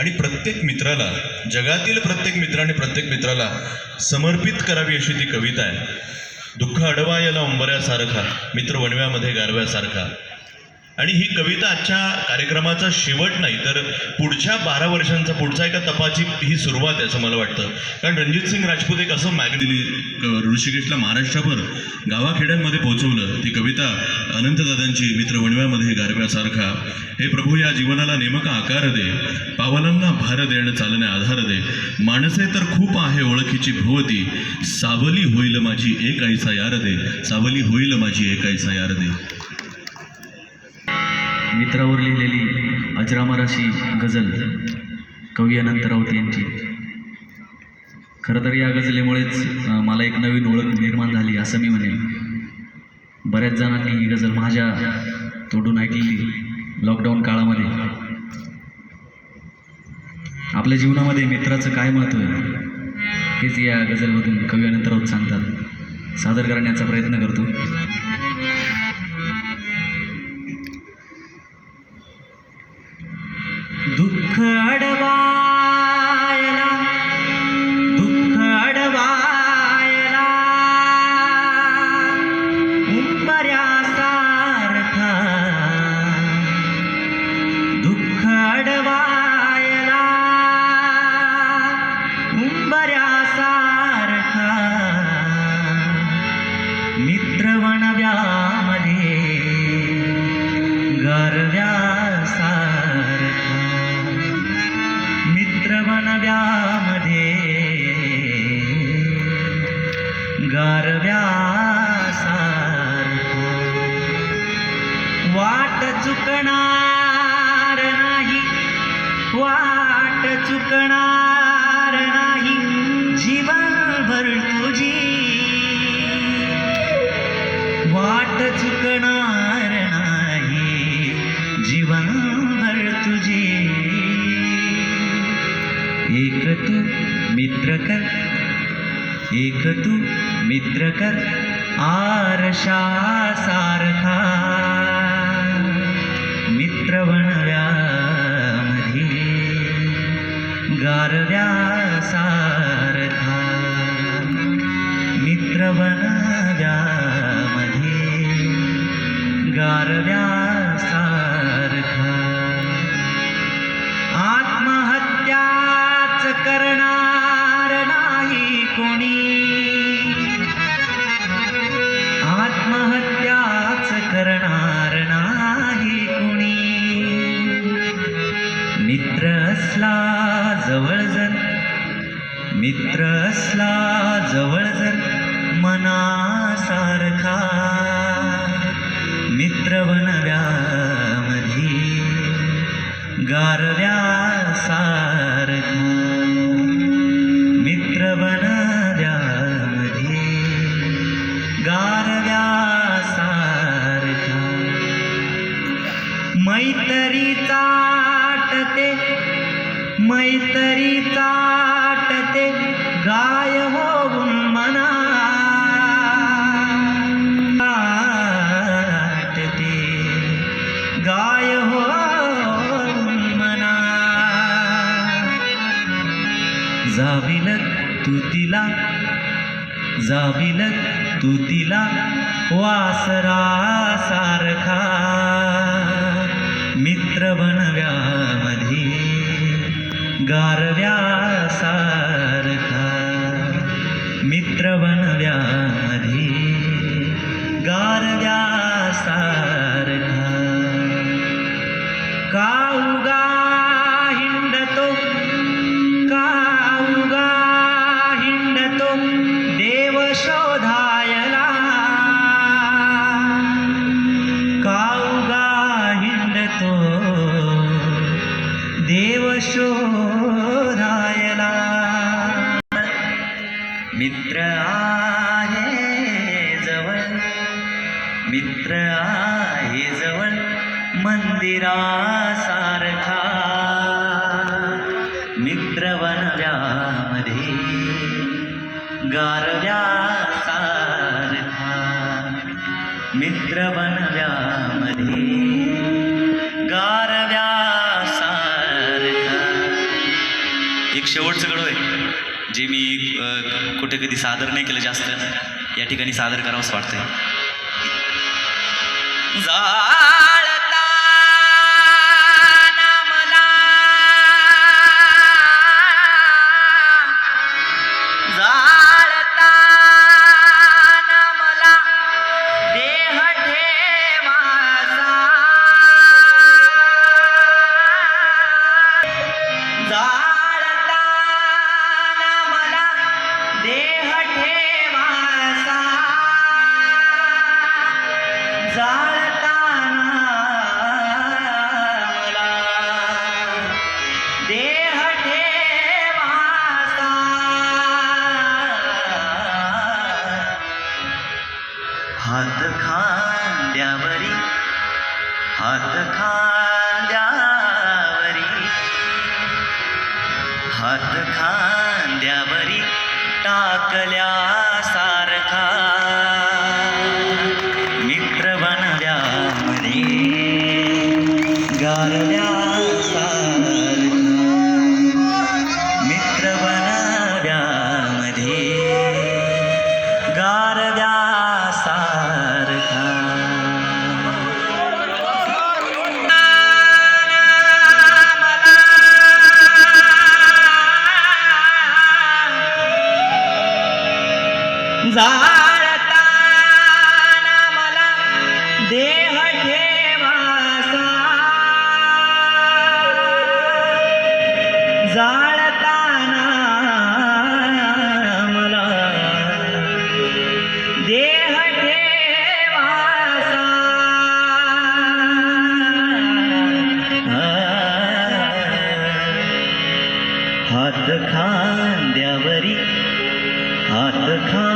आणि प्रत्येक मित्राला जगातील प्रत्येक मित्राने प्रत्येक मित्राला समर्पित करावी अशी ती कविता आहे. दुःख अडवायला उंबऱ्यासारखा मित्र वणव्यामध्ये गारव्यासारखा. आणि ही कविता आजच्या कार्यक्रमाचा शेवट नाही तर पुढच्या बारा वर्षांचा पुढचा एका तपाची ही सुरुवात आहे असं मला वाटतं. कारण रणजित सिंग राजपूत एक असं मॅग ऋषिकेशला महाराष्ट्रभर गावाखेड्यांमध्ये पोहोचवलं. ती कविता अनंतदादांची मित्र वणव्यामध्ये गारव्यासारखा हे प्रभू या जीवनाला नेमका आकार दे. पावलांना भार देणं चालणे आधार दे. माणसे तर खूप आहे ओळखीची भोवती. सावली होईल माझी एक ऐसा यार दे. सावली होईल माझी एक ऐसा यार दे. मित्रावर लिहिलेली अजरामर अशी गझल कवी अनंत राऊत यांची. खरं तर या गझलेमुळेच मला एक नवीन ओळख निर्माण झाली असं मी म्हणेन. बऱ्याच जणांनी ही गझल माझ्या तोडून ऐकलेली लॉकडाऊन काळामध्ये. आपल्या जीवनामध्ये मित्राचं काय महत्त्व आहे? हेच या गझलमधून कवी अनंत राऊत सांगतात. सादर करण्याचा प्रयत्न करतो. दुःख अडवायला दुःख अडवायला उंबऱ्यासारखा दुःख अडवायला उंबऱ्यासारखा मित्र चुकणार नाही. वाट चुकणार नाही. जीवनभर तुझी. वाट चुकणार नाही. जीवनभर तुझी. एक तू मित्र कर. एक तू मित्र कर. आरशा सारखा प्रवणव्यामध्ये गारव्यासारखा मित्रवनव्यामध्ये गारव्यासार मित्र असला जवळ जर मित्र असला जवळ जर मनासारखा. मित्र बनव्यामध्ये गारव्यासारखा. तरी ताटते गाय होऊन मना. ताटते गाय होऊन मना. जाविल तू तिला जाविल तू तिला वासरा सारखा मित्र बनव्यामध्ये गारव्यासारखा मित्र बनव्यामध्ये गारव्या सारखा काऊगा हिंडतो काऊगा हिंडतो देव शोधाय मित्र आहे जवळ मंदिरासारखा. मित्र बनव्यामध्ये गारव्यासारखा. मित्र बनव्यामध्ये गारव्यासारखा. एक शेवटचं गड आहे जे मी कुठे कधी सादर नाही केलं जास्त या ठिकाणी सादर करावंच वाटतं आहे Zah. टाकल्या जाळताना मला देह ठेवासा. जाळताना मला देह ठेवासा. हात खांद्यावरी हात खांद्यावरी.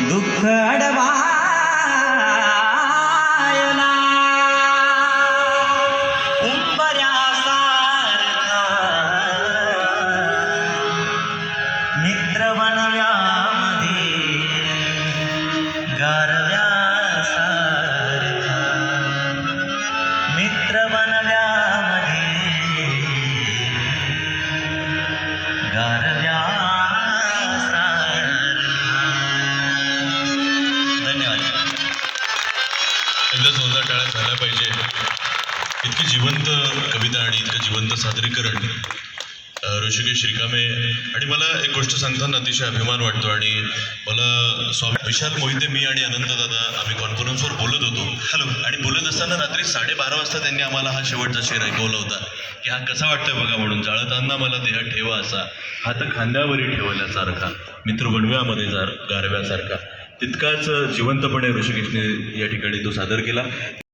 दुःख अडवायला. उंबऱ्यासारखा मित्र बनव्यामध्ये एकदा जोरदार टाळ्या झाल्या पाहिजे. इतकी जिवंत कविता आणि इतकं जिवंत सादरीकरण ऋषिकेश श्रीकामे आणि मला एक गोष्ट सांगताना अतिशय अभिमान वाटतो आणि मला स्वामी विशाल मोहिते मी आणि अनंत दादा आम्ही कॉन्फरन्सवर बोलत होतो. हॅलो आणि बोलत असताना रात्री साडेबारा वाजता त्यांनी आम्हाला हा शेवटचा शेर ऐकवला होता की हा कसा वाटतोय बघा म्हणून. जाळताना मला देह ठेवा असा हात खांद्यावरी ठेवल्यासारखा. मित्र बनव्यामध्ये जार गारव्यासारखा. तितकाच जिवंतपणे ऋषिकेशने या ठिकाणी तो सादर केला.